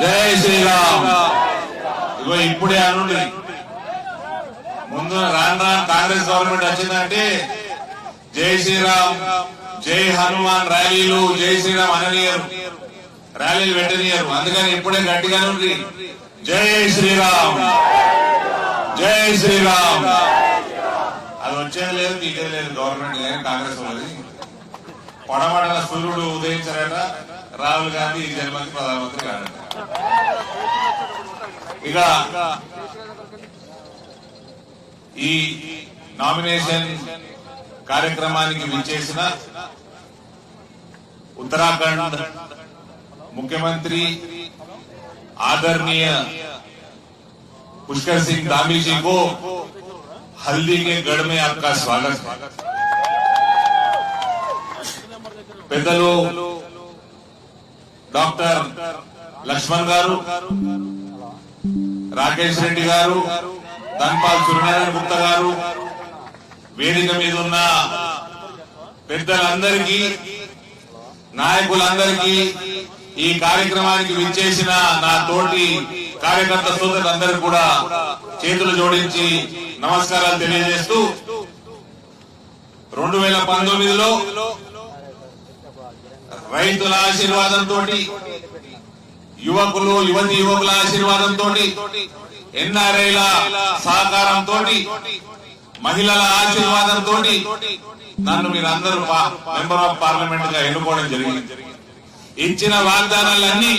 జై శ్రీరామ్. ఇగో ఇప్పుడే అనుండి. ముందు రాను రాను కాంగ్రెస్ గవర్నమెంట్ వచ్చిందంటే జై శ్రీరామ్ జై హనుమాన్ ర్యాలీలు జై శ్రీరామ్ అననీయరు. ర్యాలీలు పెట్టనీయరు. అందుకని ఇప్పుడే గట్టిగా ఉంది జై శ్రీరామ్. జై శ్రీరామ్. అది వచ్చేది లేదు మీకే లేదు. గవర్నమెంట్ కానీ కాంగ్రెస్ వాళ్ళది పొడమడల సూర్యుడు ఉదయించారట. రాహుల్ గాంధీ ఈ జన్మకి ప్రధానమంత్రి కాడట ఇక ఈ నామినేషన్ కార్యక్రమానికి విచ్చేసిన ఉత్తరాఖండ్ ముఖ్యమంత్రి आदरणीय पुष्कर सिंह धामी जी को हल्दी के गढ़ में आपका स्वागत है పెద్దలు డాక్టర్ లక్ష్మణ్ గారు రాకేష్ రెడ్డి గారు ధన్పాల్ సూర్యనారాయణ గుప్తా గారు వేదిక మీద ఉన్న పెద్దలందరికీ నాయకులందరికీ ఈ కార్యక్రమానికి విచ్చేసిన నా తోటి కార్యకర్త సోదరులందరికీ కూడా చేతులు జోడించి నమస్కారాలు తెలియజేస్తూ రెండు వేల పంతొమ్మిదిలో రైతుల ఆశీర్వాదంతో యువకులు యువతి యువకుల ఆశీర్వాదంతో ఎన్ఆర్ఐల సహకారంతో మహిళల ఆశీర్వాదంతో నన్ను మీరందరూ మెంబర్ ఆఫ్ పార్లమెంట్గా ఎన్నుకోవడం జరిగింది. ఇచ్చిన వాగ్దానాలన్నీ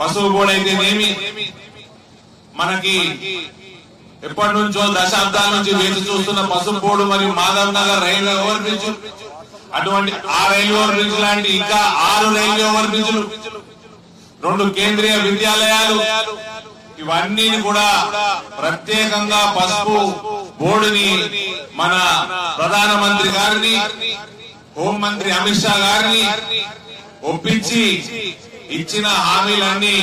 పశువు బోడైతేనేమి? మనకి ఎప్పటి నుంచో దశాబ్దాల నుంచి వేచి చూస్తున్న పసుపోడు మరియు Madhav Nagar railway over bridge అటువంటి ఆ రైల్వే ఓవర్ బ్రిడ్జ్ లాంటి ఇంకా ఆరు రైల్వే ఓవర్ బ్రిడ్జ్లు రెండు కేంద్రీయ విద్యాలయాలు. ఇవన్నీ కూడా ప్రత్యేకంగా పసుపు బోర్డుని మన ప్రధానమంత్రి గారిని హోంమంత్రి అమిత్ షా గారిని ఒప్పించి ఇచ్చిన హామీలన్నీ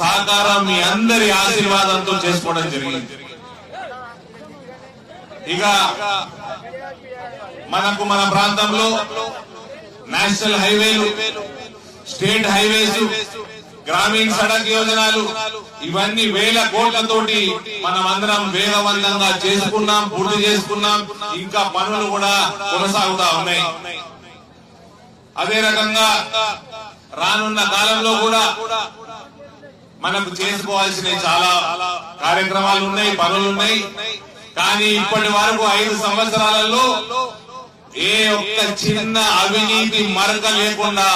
సహకారం మీ అందరి ఆశీర్వాదంతో చేసుకోవడం జరిగింది. ఇక మనకు మన ప్రాంతంలో నేషనల్ హైవేలు స్టేట్ హైవేస్ గ్రామీణ సడక్ యోజనాలు ఇవన్నీ వేల కోట్లతోటి మనం అందరం వేగవంతంగా చేసుకున్నాం పూర్తి చేసుకున్నాం. ఇంకా పనులు కూడా కొనసాగుతా ఉన్నాయి. అదే రకంగా రానున్న కాలంలో కూడా మనకు చేసుకోవాల్సిన చాలా కార్యక్రమాలు ఉన్నాయి పనులు ఉన్నాయి. కానీ ఇప్పటి వరకు ఐదు సంవత్సరాలలో ఏ ఒక్క చిన్న అవినీతి మరక లేకుండా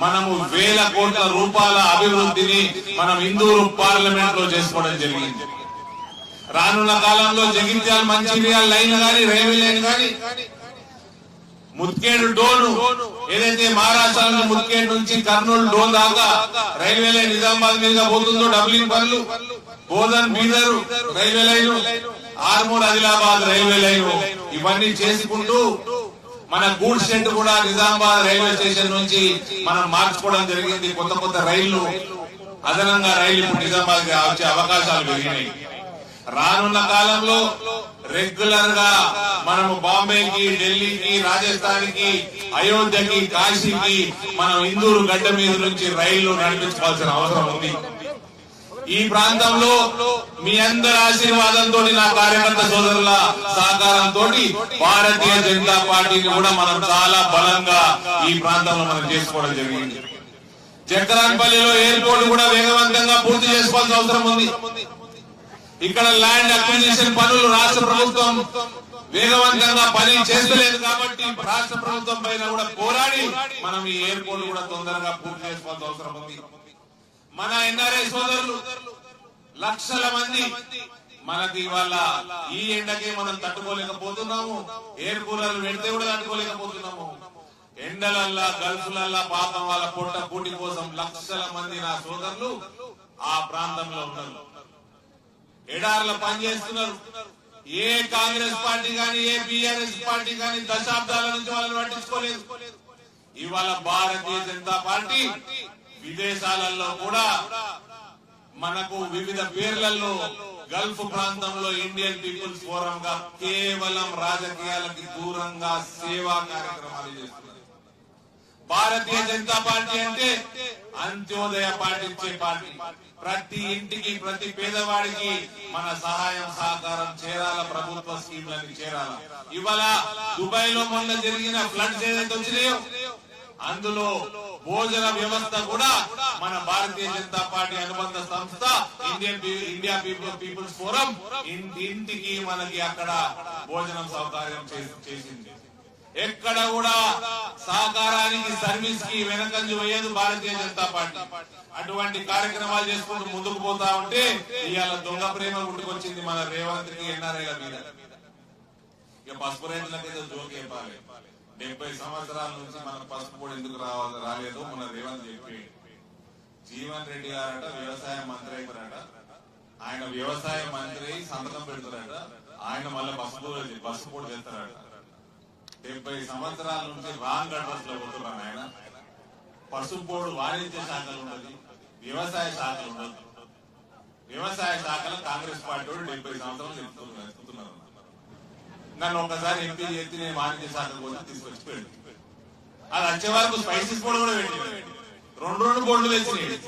మనము వేల కోట్ల రూపాయల అభివృద్ధిని మనం ఇందూరు పార్లమెంట్లో చేసుకోవడం జరిగింది. రానున్న కాలంలో జగిత్యాల మంచిర్యాల లైన్ గాని రైల్వే లైన్ గాని ముత్కేడు డోను ఏదైతే మహారాష్ట్ర ముత్కేడు నుంచి కర్నూలు డోన్ దాకా రైల్వే లైన్ నిజామాబాద్ మీద పోతుందో డబ్లింగ్ పనులు Bodhan Bidar railway line Armoor Adilabad railway line ఇవన్నీ చేసుకుంటూ మన గూడ్స్ షెడ్ కూడా నిజామాబాద్ రైల్వే స్టేషన్ నుంచి మనం మార్చుకోవడం జరిగింది. కొత్త కొత్త రైళ్ళు అదనంగా రైళ్ళు నిజామాబాద్ వచ్చే అవకాశాలు పెరిగినాయి. రానున్న కాలంలో రెగ్యులర్గా మనము బాంబేకి ఢిల్లీకి రాజస్థాన్కి అయోధ్యకి కాశీకి మనం ఇందూరు గడ్డ మీద నుంచి రైళ్ళు నడిపించుకోవాల్సిన అవసరం ఉంది. ఈ ప్రాంతంలో మీ అందరి ఆశీర్వాదంతో నా కార్యకర్త సోదరుల సహకారంతో భారతీయ జనతా పార్టీని కూడా మనం చాలా బలంగా ఈ ప్రాంతంలో మనం చేసుకోవడం జరిగింది. చక్రాన్పల్లిలో ఎయిర్పోర్ట్ కూడా వేగవంతంగా పూర్తి చేసుకోవాల్సిన అవసరం ఉంది. ఇక్కడ ల్యాండ్ అక్విజిషన్ పనులు రాష్ట్ర ప్రభుత్వం వేగవంతంగా పని చేస్తలేదు కాబట్టి రాష్ట్ర ప్రభుత్వం పైన కూడా పోరాడి మనం ఈ ఎయిర్పోర్ట్ కూడా తొందరగా పూర్తి చేసుకోవాల్సిన అవసరం ఉంది. మన ఎన్ఆర్ఐ సోదరులు లక్షల మంది మనకి ఇవాళ ఈ ఎండకే మనం తట్టుకోలేకపోతున్నాము. ఎయిర్ కూలర్లు పెడితే కూడా తట్టుకోలేకపోతున్నాము. ఎండలల్లా గల్ఫ్లల్లా పాపం వాళ్ళ పొట్ట కూటి కోసం లక్షల మంది నా సోదరులు ఆ ప్రాంతంలో ఉన్నారు. ఎడార్ల పనిచేస్తున్నారు ఏ కాంగ్రెస్ పార్టీ కానీ ఏ బీఆర్ఎస్ పార్టీ కానీ దశాబ్దాల నుంచి వాళ్ళని పట్టించుకోలేదు. ఇవాళ భారతీయ జనతా పార్టీ విదేశాలలో కూడా మనకు వివిధ పేర్లలో గల్ఫ్ ప్రాంతంలో ఇండియన్ పీపుల్స్ ఫోరం గా కేవలం రాజకీయాలకి దూరంగా సేవా కార్యక్రమాలు చేస్తున్నారు. భారతీయ జనతా పార్టీ అంటే అంత్యోదయ పాటించే పార్టీ. ప్రతి ఇంటికి ప్రతి పేదవాడికి మన సహాయం సహకారం చేరాల ప్రభుత్వ స్కీమ్లని చేరాల? ఇవాళ దుబాయ్లో మొన్న జరిగిన ఫ్లడ్స్ ఏదైతే వచ్చినాయో అందులో భోజన వ్యవస్థ కూడా మన భారతీయ జనతా పార్టీ అనుబంధ సంస్థ Indian India people peoples forum ఇంటికి మనకి అక్కడ భోజనం సౌకర్యం చేసింది. ఎక్కడ కూడా సహకారానికి సర్వీస్కి వెనకంజు వేయదు భారతీయ జనతా పార్టీ. అటువంటి కార్యక్రమాలు చేసుకుంటూ ముందుకు పోతా ఉంటే ఇవాళ దొంగ ప్రేమ గుర్తుకొచ్చింది మన రేవంత్కి ఎన్ఆర్ఐల మీద. ఇక పసుపు రైతులకైతే ఏదో డెబ్బై సంవత్సరాల నుంచి మన పసుపు కూడా ఎందుకు రావాలి రాలేదు మన రేవంత్ చెప్పి జీవన్ రెడ్డి గారట వ్యవసాయ మంత్రి అయిపోయారట. ఆయన వ్యవసాయ మంత్రి సంతకం పెడతారట ఆయన మళ్ళీ పసుపు పసుపు కూడా చేస్తారట డెబ్బై సంవత్సరాల నుంచి రాంగ్ అడ్రస్లో పోతున్నాను ఆయన. పసుపు బోర్డు వాణిజ్య శాఖలు ఉండదు వ్యవసాయ శాఖలు ఉండదు. వ్యవసాయ శాఖలో కాంగ్రెస్ పార్టీ వాళ్ళు డెబ్బై సంవత్సరాలు చెప్తున్నారు నన్ను ఒకసారి ఎంపీ చేస్తే నేను వాణిజ్య సార్ కోసం తీసుకొచ్చి పెట్టి అది వచ్చే వరకు స్పైసెస్ బోర్డు కూడా పెట్టి రెండు రెండు బోర్డులు వేసినాయి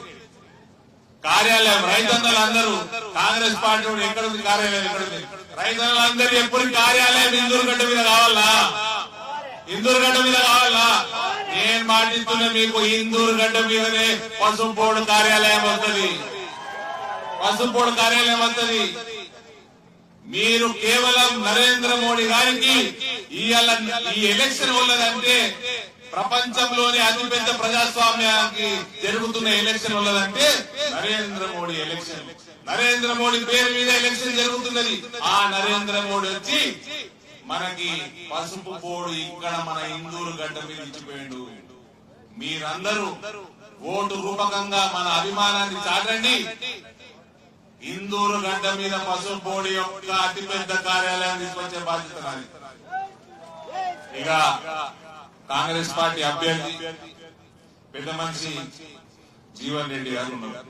కార్యాలయం రైతన్నలు అందరూ కాంగ్రెస్ పార్టీ ఎక్కడ ఉంది కార్యాలయం ఎక్కడ ఉంది? రైతన్నలు అందరూ ఎప్పుడు కార్యాలయం ఇందూరుగడ్డ మీద కావాలా? ఇందూరుగడ్డ మీద కావాలా? నేను మాటిస్తున్నా మీకు ఇందూరుగడ్డ మీదనే పసుపు బోర్డు కార్యాలయం వస్తుంది. పసుపు బోర్డు కార్యాలయం వస్తుంది. మీరు కేవలం నరేంద్ర మోడీ గారికి ఇవాళ ఈ ఎలక్షన్ ఉన్నదంటే ప్రపంచంలోనే అతిపెద్ద ప్రజాస్వామ్యానికి జరుగుతున్న ఎలక్షన్ ఉన్నదంటే నరేంద్ర మోడీ ఎలక్షన్. నరేంద్ర మోడీ పేరు మీద ఎలక్షన్ జరుగుతున్నది. ఆ నరేంద్ర మోడీ వచ్చి మనకి పసుపు పోడు ఇక్కడ మన ఇందూరు గడ్డ మీద ఇచ్చిపోయాడు. మీరందరూ ఓటు రూపకంగా మన అభిమానాన్ని చాటండి. ఇందూరు గడ్డ మీద పసుపు బోర్డు యొక్క అతిపెద్ద కార్యాలయం తీసుకొచ్చే బాధ్యత నాది. ఇక కాంగ్రెస్ పార్టీ అభ్యర్థి పెద్ద మనిషి జీవన్ రెడ్డి గారు ఉన్నారు.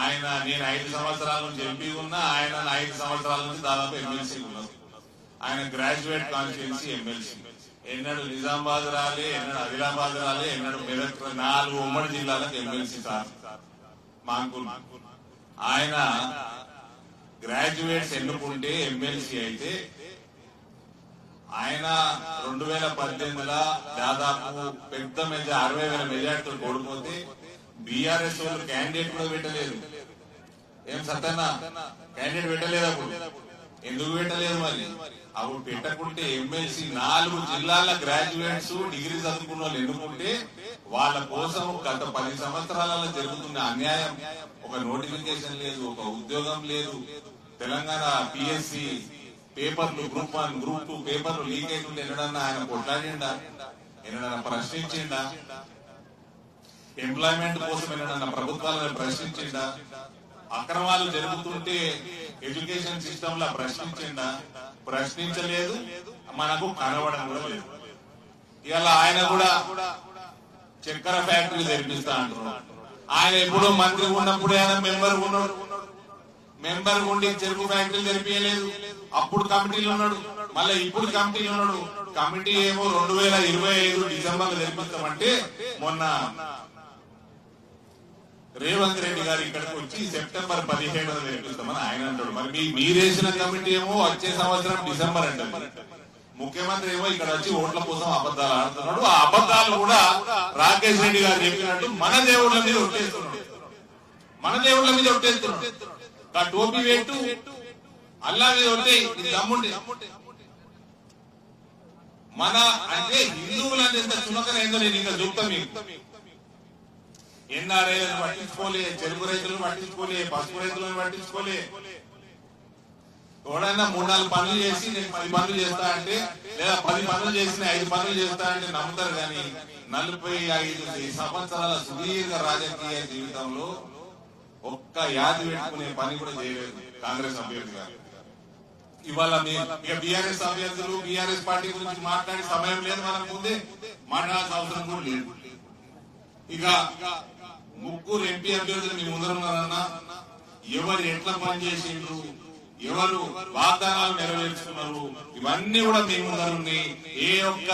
ఆయన నేను ఐదు సంవత్సరాల నుంచి ఎంపీ ఉన్నా ఆయన ఐదు సంవత్సరాల నుంచి దాదాపు ఎమ్మెల్సీ ఉన్నారు. ఆయన గ్రాడ్యుయేట్ కాన్స్టిట్యున్సీ ఎమ్మెల్సీ. ఎన్నడు నిజామాబాద్ రాలే ఎన్నడు ఆదిలాబాద్ రాలే ఎన్నడు మెదక్ నాలుగు ఉమ్మడి జిల్లాలకు ఎమ్మెల్సీ సార్. మాకు ఆయన గ్రాడ్యుయేట్స్ ఎన్నుకుంటే ఎమ్మెల్సీ అయితే ఆయన రెండు వేల పద్దెనిమిదిలో దాదాపు పెద్ద మెజార్ అరవై వేల మెజార్టీతో కోడిపోతే బీఆర్ఎస్ వాళ్ళు క్యాండిడేట్ కూడా పెట్టలేదు. ఏం సత్యన్న? క్యాండిడేట్ పెట్టలేదు అప్పుడు? ఎందుకు పెట్టలేదు మరి? అప్పుడు పెట్టకుంటే ఎమ్మెల్సీ నాలుగు జిల్లాల గ్రాడ్యుయేట్స్ డిగ్రీ చదువుకున్న వాళ్ళు ఎన్నుకుంటే వాళ్ళ కోసం గత పది సంవత్సరాలలో జరుగుతున్న అన్యాయం. ఒక నోటిఫికేషన్ లేదు ఒక ఉద్యోగం లేదు. తెలంగాణ పిఎస్సి పేపర్లు గ్రూప్ వన్ గ్రూప్ టూ పేపర్లు లీక్ అవుతుంటే ఎన్నడన్నా ఆయన కొట్లాడిండా? ఎన్నడన్నా ప్రశ్నించిండా? ఎంప్లాయ్మెంట్ కోసం ఎన్నడన్నా ప్రభుత్వాలను ప్రశ్నించిండా? అక్రమాలు జరుగుతుంటే ఎడ్యుకేషన్ సిస్టమ్ లా ప్రశ్నించిందా? ప్రశ్నించలేదు. మనకు కనబడడం కూడా లేదు. ఇలా ఆయన కూడా చక్కెర ఫ్యాక్టరీ తెరిపిస్తా అంటున్నాడు ఆయన ఎప్పుడో మంత్రి ఉన్నప్పుడు ఆయన మెంబర్ ఉన్నాడు. మెంబర్ ఉండి చెరుకు ఫ్యాక్టరీ తెరిపించలేదు అప్పుడు కమిటీలో ఉన్నాడు. మళ్ళీ ఇప్పుడు కమిటీలో ఉన్నాడు. కమిటీ ఏమో రెండు వేల ఇరవై ఐదు డిసెంబర్ తెరిపిస్తామంటే మొన్న రేవంత్ రెడ్డి గారు ఇక్కడికి వచ్చి సెప్టెంబర్ పదిహేడున నేర్పిస్తామని ఆయన అంటాడు. మరి మీరేసిన కమిటీ ఏమో వచ్చే సంవత్సరం డిసెంబర్ అంటారు ముఖ్యమంత్రి ఏమో ఇక్కడ వచ్చి ఓట్ల కోసం అబద్ధాలు ఆడుతున్నాడు. ఆ అబద్ధాలు కూడా రాకేష్ రెడ్డి గారు చెప్పినట్టు మన దేవుళ్ళ మీద ఒట్టేస్తున్నాడు. మన దేవుళ్ళ మీద ఒట్టేస్తున్నాడు. ఆ టోపీ వేటు అల్లా మీద ఒట్టే దమ్ముండి. మన అంటే హిందువులంటే ఎంత చులకనైందో నేను ఇంకా చెప్తా మీకు. ఎన్ఆర్ఐలను పట్టించుకోలే చెరుకు రైతులను పట్టించుకోలే పసుపు రైతులను పట్టించుకోలే. ఎవడైనా మూడు నాలుగు పనులు చేసి నేను పది పనులు చేస్తా అంటే లేదా పది పనులు చేసి ఐదు పనులు చేస్తా అంటే నమ్ముతారు కానీ నలభై ఐదు సంవత్సరాల సుదీర్ఘ రాజకీయ జీవితంలో ఒక్క యాది పెట్టుకునే పని కూడా చేయలేదు కాంగ్రెస్ అభ్యర్థి గారు ఇవాళ మీ ఇక బీఆర్ఎస్ అభ్యర్థులు బీఆర్ఎస్ పార్టీ గురించి మాట్లాడే సమయం లేదు మనకు ముందే మాట్లాడాల్సిన అవసరం కూడా లేదు. ఇక ముగ్గురు ఎంపీ అభ్యర్థులు మీ ముందరన్నారన్నా ఎవరు ఎట్లా పనిచేసిండ్రు ఎవరు వాగ్దానాలు నెరవేర్చుకున్నారు ఇవన్నీ కూడా మేము ముందరుంది ఏ ఒక్క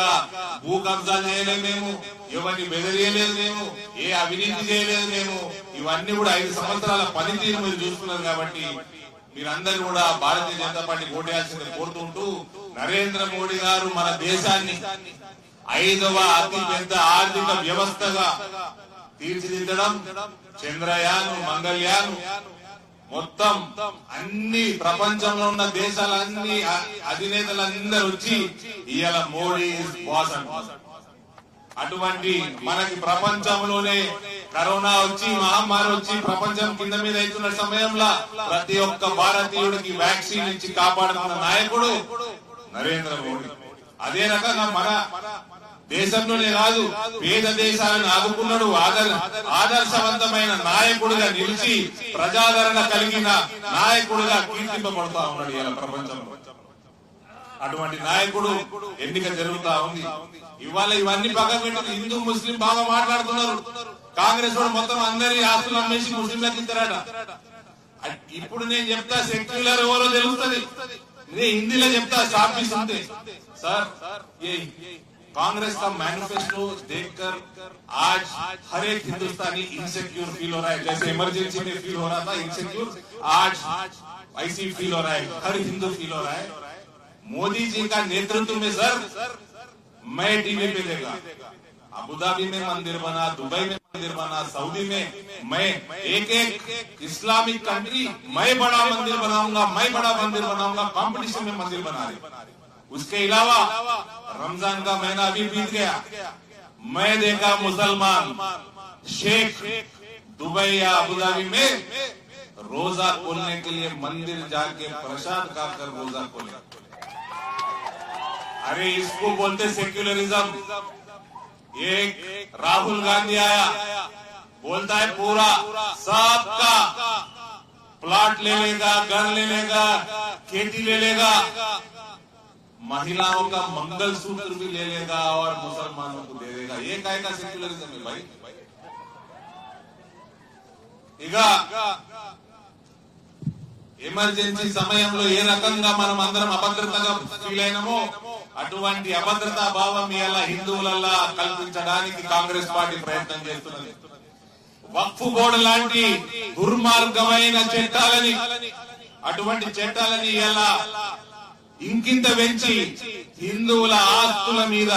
భూ కబ్జా చేయలేదు మేము ఎవరిని బెదిరియలేదు మేము ఏ అవినీతి చేయలేదు మేము ఇవన్నీ కూడా ఐదు సంవత్సరాల పనితీరు మీరు చూస్తున్నారు కాబట్టి మీరందరూ కూడా భారతీయ జనతా పార్టీ ఓటేయాల్సిందని కోరుతుంటూ నరేంద్ర మోడీ గారు మన దేశాన్ని ఐదవ అతిపెద్ద ఆర్థిక వ్యవస్థగా తీర్చిదిద్దడం చంద్రయాన్ మంగళయాన్ మొత్తం అన్ని ప్రపంచంలో ఉన్న దేశాలన్నీ అధినేతలందరూ వచ్చి ఇవాళ మోడీ బాస్ అటువంటి మనకి ప్రపంచంలోనే కరోనా వచ్చి మహమ్మారి వచ్చి ప్రపంచం కింద మీద అవుతున్న సమయంలో ప్రతి ఒక్క భారతీయుడికి వ్యాక్సిన్ ఇచ్చి కాపాడుతున్న నాయకుడు నరేంద్ర మోడీ. అదే రకంగా మన దేశంలోనే కాదు పేద దేశాలను ఆదుకున్నాడు ఆదర్శవంతమైన నాయకుడిగా నిలిచి ప్రజాదరణ కలిగిన నాయకుడిగా కీర్తింపబడతా ఉన్నాడు ఇలా ప్రపంచంలో. అటువంటి నాయకుడు ఎన్నిక జరుగుతా ఉంది. ఇవాళ ఇవన్నీ పక్కన పెట్టి హిందూ ముస్లిం బాగా మాట్లాడుతున్నారు. కాంగ్రెస్ వాడు మొత్తం అందరి ఆస్తులు అమ్మేసి ముస్లింలకు ఇస్తారట. ఇప్పుడు నేను చెప్తా సెక్యులర్ ఎవరో తెలుస్తుంది. నేను హిందీలో చెప్తా షాపీస్ సార్ कांग्रेस का मैनिफेस्टो देखकर आज हर एक हिंदुस्तानी इनसेक्योर फील हो रहा है। जैसे इमरजेंसी में फील हो रहा था इनसेक्योर आज ऐसी फील हो रहा है, हर हिंदू फील हो रहा है। मोदी जी का नेतृत्व में सर, मैं टीवी पे देखा अबू धाबी में मंदिर बना, दुबई में मंदिर बना, सऊदी में मैं एक एक इस्लामिक कंट्री मैं बड़ा मंदिर बनाऊँगा, मैं बड़ा मंदिर बनाऊँगा कंपटीशन में मंदिर बना रहे। उसके अलावा रमज़ान का महीना अभी बीत गया। मैं देखा मुसलमान शेख दुबई या अबू धाबी में रोजा खोलने के लिए मंदिर जाके प्रसाद खाकर रोजा खोले। अरे, इसको बोलते सेक्युलरिज्म एक राहुल गांधी आया, बोलता है, पूरा सबका प्लाट ले लेगा, घर ले लेगा, खेती ले लेगा महिलाओं का मंगल सूत्र भी ले लेगा और मुसलमानों को दे देगा ये काय का सेक्युलरिज्म है भाई ఇక ఎమర్జెన్సీ సమయంలో ఏ రకంగా మనం అందరం అభద్రతగా ఫీల్ అయినామో అటువంటి అభద్రతా భావం ఇలా హిందువులల్లా కల్పించడానికి కాంగ్రెస్ పార్టీ ప్రయత్నం చేస్తున్నది వక్ఫ్ బోర్డు లాంటి దుర్మార్గమైన చట్టాలని అటువంటి చట్టాలని ఎలా ఇంకింత పెంచి హిందువుల ఆస్తుల మీద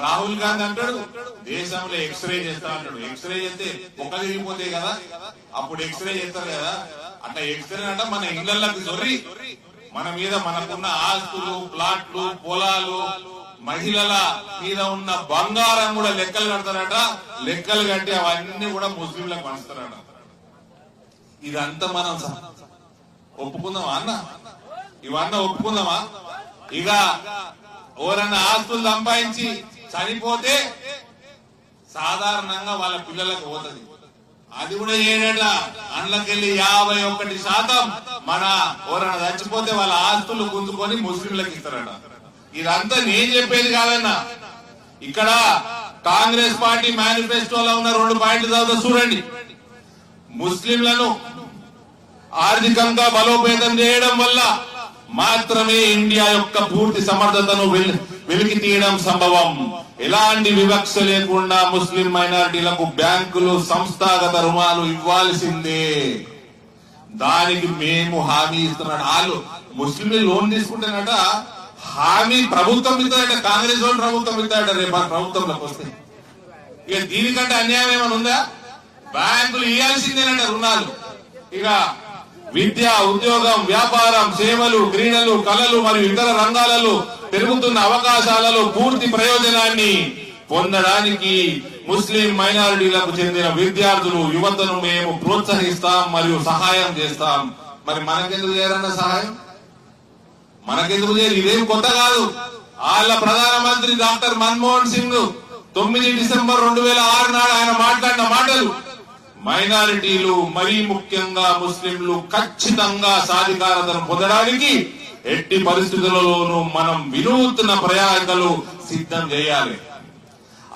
రాహుల్ గాంధీ అంటాడు దేశంలో ఎక్స్రే చేస్తా అంటాడు. ఎక్స్రే చేస్తే ఒక తిరిగిపోతాయి కదా. అప్పుడు ఎక్స్రే చేస్తారు కదా. అట్లా ఎక్స్రే అంటే మన ఇళ్ళకి దొర్రి మన మీద మనకున్న ఆస్తులు ప్లాట్లు పొలాలు మహిళల మీద ఉన్న బంగారం కూడా లెక్కలు కడతారట. లెక్కలు కట్టి అవన్నీ కూడా ముస్లింలకు పంచుతారట. ఇదంతా మనం ఒప్పుకుందాం అన్న? ఇవన్నీ ఒప్పుకుందామా? ఇక ఎవరన్నా ఆస్తులు సంపాదించి చనిపోతే సాధారణంగా వాళ్ళ పిల్లలకు పోతుంది. అది కూడా ఏడేళ్ళ అండ్లకెళ్ళి యాభై ఒకటి శాతం మన ఎవరైనా చచ్చిపోతే వాళ్ళ ఆస్తులు గుంజుకొని ముస్లింలకు ఇస్తారట. ఇదంతా నేను చెప్పేది కాదన్నా. ఇక్కడ కాంగ్రెస్ పార్టీ మేనిఫెస్టోలో ఉన్న రెండు పాయింట్లు చదువుతా చూడండి. ముస్లింలను ఆర్థికంగా బలోపేతం చేయడం వల్ల మాత్రమే ఇండియా యొక్క పూర్తి సమర్థతను వెలికి తీయడం సంభవం. ఎలాంటి వివక్ష లేకుండా ముస్లిం మైనారిటీలకు బ్యాంకులు సంస్థాగత రుణాలు ఇవ్వాల్సిందే. దానికి మేము హామీ ఇస్తున్నాడు వాళ్ళు ముస్లింలు లోన్ తీసుకుంటేనట హామీ ప్రభుత్వం ఇస్తాడట కాంగ్రెస్ వాళ్ళు ప్రభుత్వం ఇస్తాడట రేపు ప్రభుత్వంలోకి వస్తే. ఇక దీనికంటే అన్యాయం ఏమైనా ఉందా? బ్యాంకులు ఇవ్వాల్సిందేనంట రుణాలు. ఇక విద్య ఉద్యోగం వ్యాపారం సేవలు క్రీడలు కళలు మరియు ఇతర రంగాలలో పెరుగుతున్న అవకాశాలలో పూర్తి ప్రయోజనాన్ని పొందడానికి ముస్లిం మైనారిటీలకు చెందిన విద్యార్థులు యువతను మేము ప్రోత్సహిస్తాం మరియు సహాయం చేస్తాం. మరి మనకెందుకు చేయరన్న సహాయం? మనకెందుకు చేయరు? ఇదేం కొత్త కాదు. వాళ్ళ ప్రధానమంత్రి డాక్టర్ మన్మోహన్ సింగ్ తొమ్మిది డిసెంబర్ రెండు వేల ఆరు నాడు ఆయన మాట్లాడిన మాటలు. మైనారిటీలు మరీ ముఖ్యంగా ముస్లింలు ఖచ్చితంగా సాధికారతను పొందడానికి ఎట్టి పరిస్థితులలోనూ మనం వినూత్న ప్రయాణికలు సిద్ధం చేయాలి.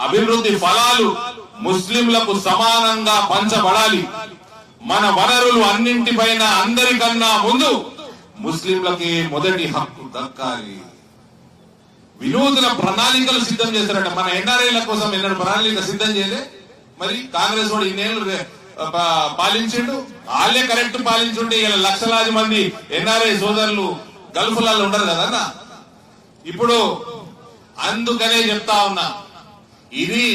అభివృద్ధి ఫలాలు ముస్లింలకు సమానంగా పంచబడాలి. మన వనరులు అన్నింటిపైన అందరికన్నా ముందు ముస్లింలకి మొదటి హక్కు దక్కాలి. వినూతన ప్రణాళికలు సిద్ధం చేస్తారట మన ఎన్ఆర్ఐల కోసం ఎన్నడూ ప్రణాళిక సిద్ధం చేయలే? మరి కాంగ్రెస్ వాడు ఇన్నేళ్ళు పాలించిండు. వాళ్ళే కరెక్ట్ పాలించుంటే ఇలా లక్షలాది మంది ఎన్ఆర్ఐ సోదరులు గల్ఫ్లలో ఉండరు కదన్న ఇప్పుడు అందుకనే చెప్తా ఉన్నా. ఇది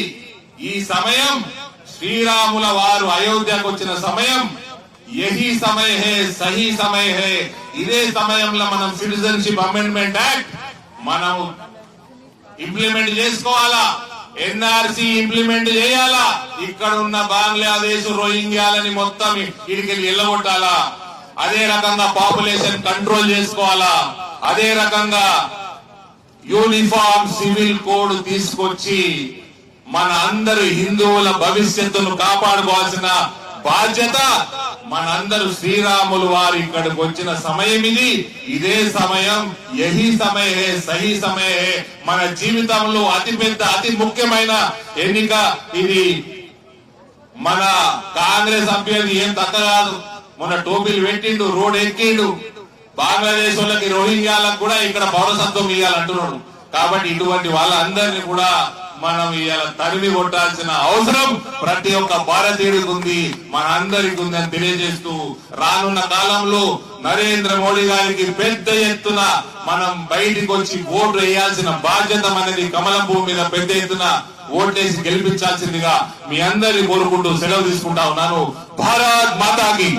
ఈ సమయం శ్రీరాముల వారు అయోధ్యకు వచ్చిన సమయం. యహీ సమయ హే సహీ సమయ హే. ఇదే సమయంలో మనం సిటిజన్షిప్ అమెండ్మెంట్ యాక్ట్ మనం ఇంప్లిమెంట్ చేసుకోవాలా? ఎన్ఆర్సి ఇంప్లిమెంట్ చేయాలా? ఇక్కడ ఉన్న బంగ్లాదేశ్ రోహింగ్యాలని మొత్తం ఇడికి వెళ్ళగొట్టాలా అదే రకంగా పాపులేషన్ కంట్రోల్ చేసుకోవాలా? అదే రకంగా యూనిఫామ్ సివిల్ కోడ్ తీసుకొచ్చి మన అందరు హిందువుల భవిష్యత్తును కాపాడుకోవాల్సిన బాధ్యత మనందరూ శ్రీరాములు వారు ఇక్కడికి వచ్చిన సమయం ఇది. ఇదే సమయం యహీ సమయే సహి సమయే. మన జీవితంలో అతిపెద్ద అతి ముఖ్యమైన ఎన్నిక ఇది. మన కాంగ్రెస్ అభ్యర్థి ఏం తక్క కాదు టోపీలు పెట్టిండు రోడ్ ఎక్కిండు. బంగ్లాదేశ్ వాళ్ళకి రోహింగ్యాలకు కూడా ఇక్కడ పౌరసత్వం ఇవ్వాలంటున్నాడు కాబట్టి ఇటువంటి వాళ్ళందరినీ కూడా మనం ఇవాళ తరిమి కొట్టాల్సిన అవసరం ప్రతి ఒక్క భారతీయుడికి ఉంది మన అందరికి ఉంది అని తెలియజేస్తూ రానున్న కాలంలో నరేంద్ర మోడీ గారికి పెద్ద ఎత్తున మనం బయటికి వచ్చి ఓటు వేయాల్సిన బాధ్యత మనది కమలం భూమి మీద పెద్ద ఎత్తున ఓటేసి గెలిపించాల్సిందిగా మీ అందరిని కోరుకుంటూ సెలవు తీసుకుంటా ఉన్నాను. భారత్ మాతాకి.